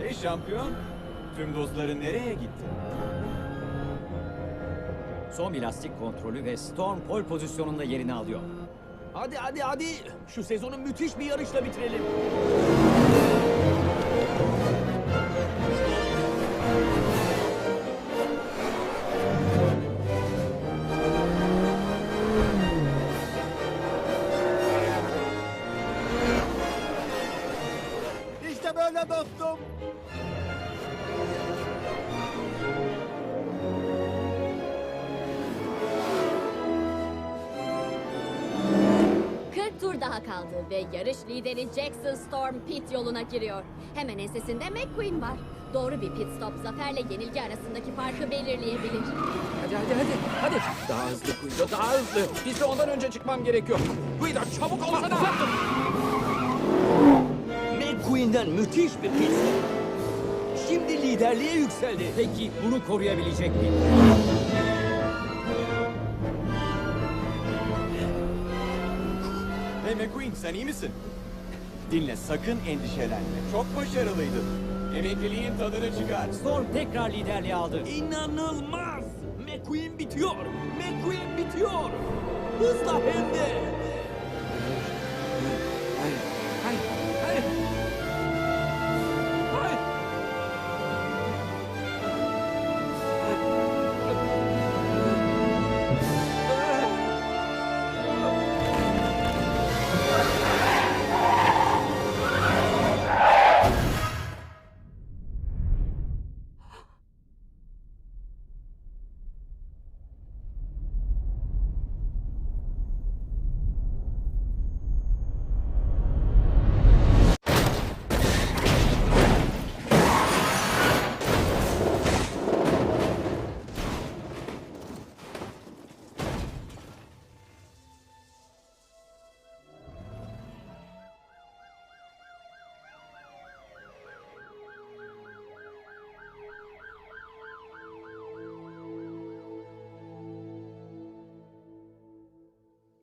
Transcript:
Hey şampiyon, tüm dostların nereye gitti? Son bir lastik kontrolü ve Storm pole pozisyonunda yerini alıyor. Hadi hadi hadi. Şu sezonu müthiş bir yarışla bitirelim. İşte böyle dostum. Tur daha kaldı ve yarış lideri Jackson Storm pit yoluna giriyor. Hemen ensesinde McQueen var. Doğru bir pit stop zaferle yenilgi arasındaki farkı belirleyebilir. Hadi hadi hadi. Hadi. Daha hızlı Guido daha hızlı. Piste ondan önce çıkmam gerekiyor. Guido çabuk olsana. McQueen'den müthiş bir stop. Şimdi liderliğe yükseldi. Peki bunu koruyabilecek mi? Hey McQueen sen iyi misin? Dinle sakın endişelenme. Çok başarılıydın. Emekliliğin tadını çıkar. Storm tekrar liderliği aldı. İnanılmaz. McQueen bitiyor. McQueen bitiyor. Hızla hem de.